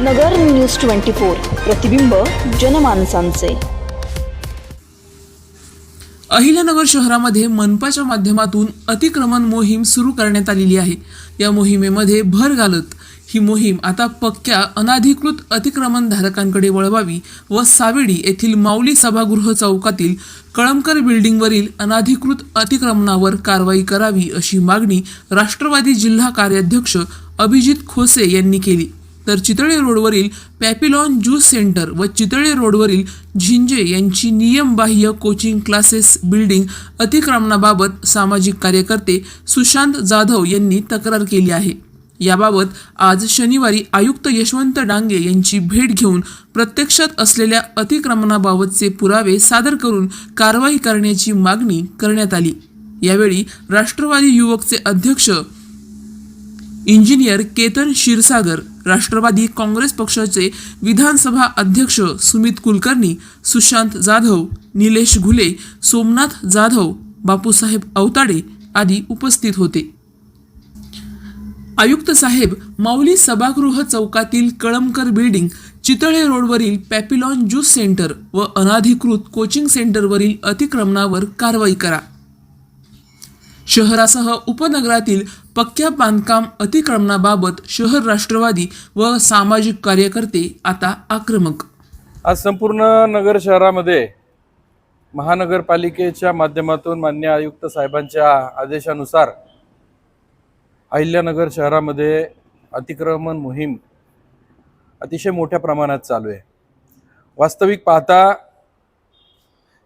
नगर news twenty four प्रतिबिंब जनमानसांचे. अहिल्यानगर शहरामध्ये मनपाच्या माध्यमातून अतिक्रमण मोहीम सुरू करण्यात आलेली आहे. या मोहिमेमध्ये भर घालत ही मोहीम आता पक्क्या अनाधिकृत अतिक्रमण धारकांकडे वळवावी व सावेडी येथील माऊली सभागृह चौकातील कळमकर बिल्डिंगवरील अनाधिकृत अतिक्रमणावर कारवाई करावी अशी मागणी राष्ट्रवादी जिल्हा कार्याध्यक्ष अभिजित खोसे यांनी केली. तर चितळे रोडवरील पॅपिलॉन ज्यूस सेंटर व चितळे रोडवरील झिंजे यांची नियमबाह्य कोचिंग क्लासेस बिल्डिंग अतिक्रमणाबाबत सामाजिक कार्यकर्ते सुशांत जाधव यांनी तक्रार केली आहे. याबाबत आज शनिवारी आयुक्त यशवंत डांगे यांची भेट घेऊन प्रत्यक्षात असलेल्या अतिक्रमणाबाबतचे पुरावे सादर करून कारवाई करण्याची मागणी करण्यात आली. यावेळी राष्ट्रवादी युवकचे अध्यक्ष इंजिनियर केतन क्षीरसागर राष्ट्रवादी काँग्रेस पक्षाचे विधानसभा अध्यक्ष सुमित कुलकर्णी सुशांत जाधव निलेश घुले सोमनाथ जाधव बापूसाहेब अवताडे आदी उपस्थित होते. आयुक्त साहेब माऊली सभागृह चौकातील कळमकर बिल्डिंग चितळे रोडवरील पॅपिलॉन ज्यूस सेंटर व अनाधिकृत कोचिंग सेंटरवरील अतिक्रमणावर कारवाई करा. शहरासह उपनगरातील पक्क्या बांधकाम अतिक्रमणाबाबत शहर राष्ट्रवादी व सामाजिक कार्यकर्ते आता आक्रमक. आज संपूर्ण नगर शहरामध्ये महानगरपालिकेच्या माध्यमातून मान्य आयुक्त साहेबांच्या आदेशानुसार अहिल्यानगर शहरामध्ये अतिक्रमण मोहीम अतिशय मोठ्या प्रमाणात चालू आहे. वास्तविक पाहता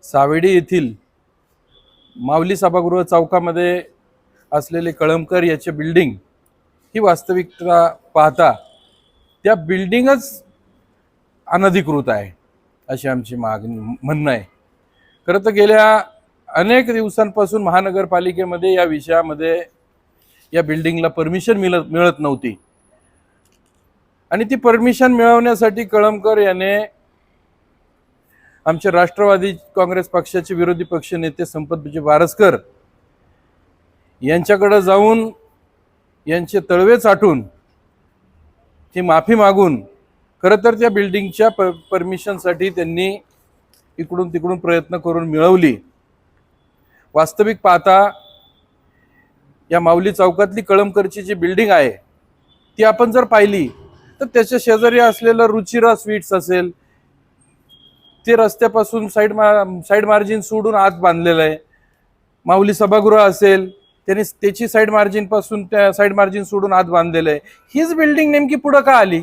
सावेडी येथील माऊली सभागृह चौकामध्ये असलेले कळमकर याचे बिल्डिंग ही वास्तविकता पाहता त्या बिल्डिंगच अनधिकृत आहे अशी आमची मागणी म्हणणं आहे. खरं तर गेल्या अनेक दिवसांपासून महानगरपालिकेमध्ये या विषयामध्ये या बिल्डिंगला परमिशन मिळत मिळत नव्हती. आणि ती परमिशन मिळवण्यासाठी कळमकर याने आमचे राष्ट्रवादी काँग्रेस पक्षाचे विरोधी पक्ष नेते संपतजी वारसकर यांच्याकडं जाऊन यांचे तळवे चाटून ती माफी मागून खरं तर त्या बिल्डिंगच्या प परमिशनसाठी त्यांनी इकडून तिकडून प्रयत्न करून मिळवली. वास्तविक पाहता या माऊली चौकातली कळमकरची जी बिल्डिंग आहे ती आपण जर पाहिली तर त्याच्या शेजारी असलेलं रुचिरा स्वीट्स असेल ते रस्त्यापासून साईड मा साईड मार्जिन सोडून आत बांधलेलं आहे. माऊली सभागृह असेल त्यांनी त्याची साईड मार्जिनपासून त्या साईड मार्जिन सोडून आत बांधलेलं आहे. हीच बिल्डिंग नेमकी पुढं का आली?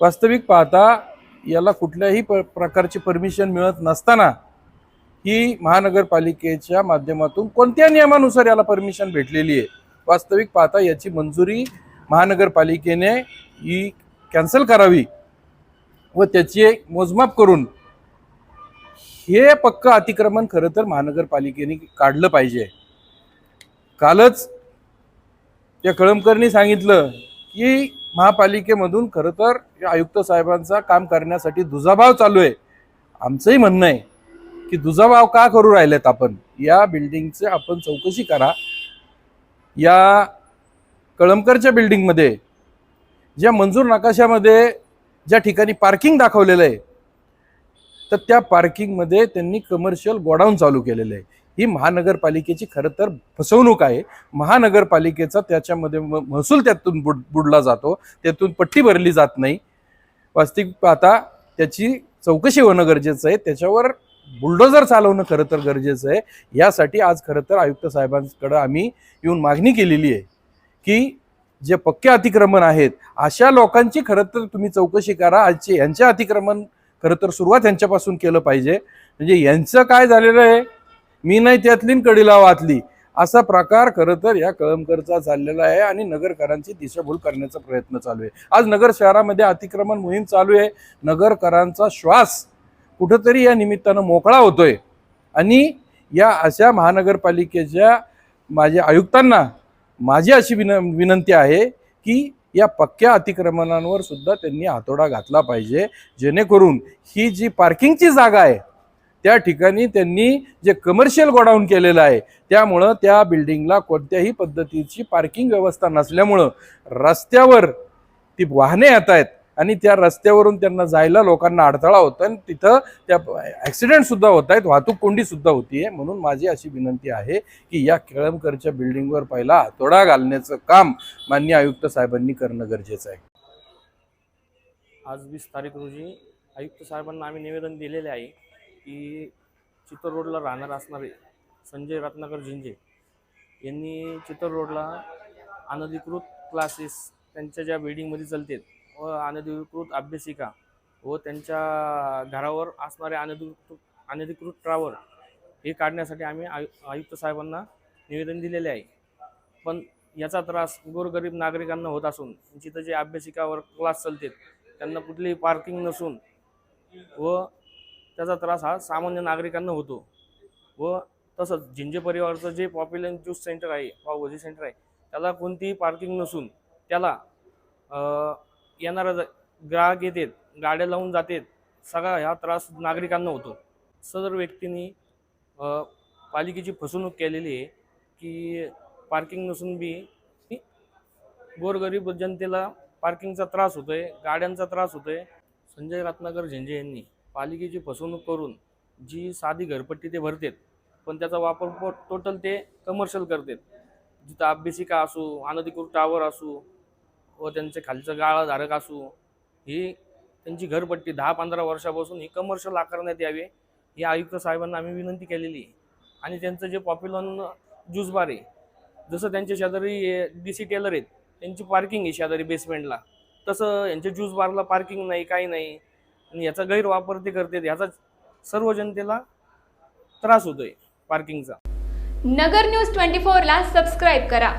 वास्तविक पाहता याला कुठल्याही प प्रकारची परमिशन मिळत नसताना ही महानगरपालिकेच्या माध्यमातून कोणत्या नियमानुसार याला परमिशन भेटलेली आहे? वास्तविक पाहता याची मंजुरी महानगरपालिकेने ही कॅन्सल करावी व त्याची एक मोजमाप करून हे पक्क अतिक्रमण खरं तर महानगरपालिकेने काढलं पाहिजे. कालच या कळमकरनी सांगितलं की महापालिकेमधून खरं तर या आयुक्त साहेबांचा काम करण्यासाठी दुजाभाव चालू आहे. आमचंही म्हणणं आहे की दुजाभाव का करू राहिलेत आपण? या बिल्डिंगचे आपण चौकशी करा. या कळमकरच्या बिल्डिंगमध्ये ज्या मंजूर नकाशामध्ये ज्या ठिकाणी पार्किंग दाखवलेलं आहे तर त्या पार्किंगमध्ये त्यांनी कमर्शियल गोडाऊन चालू केलेलं आहे. ही महानगरपालिकेची खरं तर फसवणूक आहे. महानगरपालिकेचा त्याच्यामध्ये म- महसूल त्यातून बुड बुडला जातो. त्यातून पट्टी भरली जात नाही. वास्तविक पाहता त्याची चौकशी होणं गरजेचं आहे. त्याच्यावर बुलडोजर चालवणं खरं तर गरजेचं आहे. यासाठी आज खरं तर आयुक्त साहेबांकडं आम्ही येऊन मागणी केलेली आहे की जे पक्के अतिक्रमण आहेत अशा लोकांची खरं तर तुम्ही चौकशी करा. आजचे यांच्या अतिक्रमण खरं तर सुरुवात यांच्यापासून केलं पाहिजे. म्हणजे यांचं काय झालेलं आहे मी नाही त्यातलीन कडीला वाचली असा प्रकार खरं तर या कळमकरचा चाललेला आहे आणि नगरकरांची दिशाभूल करण्याचा प्रयत्न चालू आहे. आज नगर शहरामध्ये अतिक्रमण मोहीम चालू आहे. नगरकरांचा श्वास कुठंतरी या निमित्तानं मोकळा होतोय. आणि या अशा महानगरपालिकेच्या माझ्या आयुक्तांना माझी अशी विन विनंती आहे की या पक्क्या अतिक्रमणांवर सुद्धा त्यांनी हातोडा घातला पाहिजे. जेणेकरून ही जी पार्किंगची जागा आहे त्या ठिकाणी त्यांनी जे कमर्शियल गोडाऊन केलेलं आहे त्यामुळं त्या बिल्डिंगला कोणत्याही पद्धतीची पार्किंग व्यवस्था नसल्यामुळं रस्त्यावर ती वाहने येत आहेत आणि त्या रस्त्यावरून त्यांना जायला लोकांना अडथळा होतो आणि तिथं त्या ॲक्सिडेंटसुद्धा होत आहेत वाहतूक कोंडी सुद्धा होतीये. म्हणून माझी अशी विनंती आहे की या केळमकरच्या बिल्डिंगवर पहिला हातोडा घालण्याचं काम मान्य आयुक्त साहेबांनी करणं गरजेचं आहे. आज वीस तारीख रोजी आयुक्त साहेबांना आम्ही निवेदन दिलेले आहे. की चित्तर रोडला राहणार असणारे संजय रत्नाकर झिंजे यांनी चित्तर रोडला अनधिकृत क्लासेस त्यांच्या ज्या बिल्डिंगमध्ये चालतात व अनधिकृत अभ्यासिका व त्यांच्या घरावर असणारे अनधिकृत अनधिकृत ट्रावर हे काढण्यासाठी आम्ही आयु आयुक्त साहेबांना निवेदन दिलेले आहे. पण याचा त्रास गोरगरीब नागरिकांना होत असून जिथं जे अभ्यासिकावर क्लास चालतात त्यांना कुठलीही पार्किंग नसून व त्याचा त्रास हा सामान्य नागरिकांना होतो. व तसंच झिंजे परिवारचं जे पॉप्युलर ज्यूस सेंटर आहे पावभाजी सेंटर आहे त्याला कोणतीही पार्किंग नसून त्याला येणारा ग्राहक येतात गाड्या लावून जातात सगळा ह्या त्रास नागरिकांना होतो. सदर व्यक्तींनी पालिकेची फसवणूक केलेली आहे की पार्किंग नसून बी गोरगरीब जनतेला पार्किंगचा त्रास होतोय गाड्यांचा त्रास होतोय. संजय रत्नाकर झेंजे यांनी. पालिकेची फसवणूक करून जी साधी घरपट्टी ते भरतात पण त्याचा वापर टोटल ते कमर्शियल करतात. जिथं अभ्यासिका असू अनधिकृत टावर असू व त्यांचे खालचं गाळाधारक असू ही त्यांची घरपट्टी दहा पंधरा वर्षापासून ही कमर्शियल आकारण्यात यावे ही आयुक्त साहेबांना आम्ही विनंती केलेली आहे. आणि त्यांचं जे पॉप्युलर ज्यूस बार आहे जसं त्यांच्या शेजारी डी सी टेलर आहेत त्यांची पार्किंग आहे शेजारी बेसमेंटला तसं यांच्या ज्यूस बारला पार्किंग नाही काही नाही. आणि याचा गैरवापर ते करतात याचा सर्व जनतेला त्रास होतोय पार्किंगचा नगर न्यूज ट्वेंटी फोरला सबस्क्राईब करा.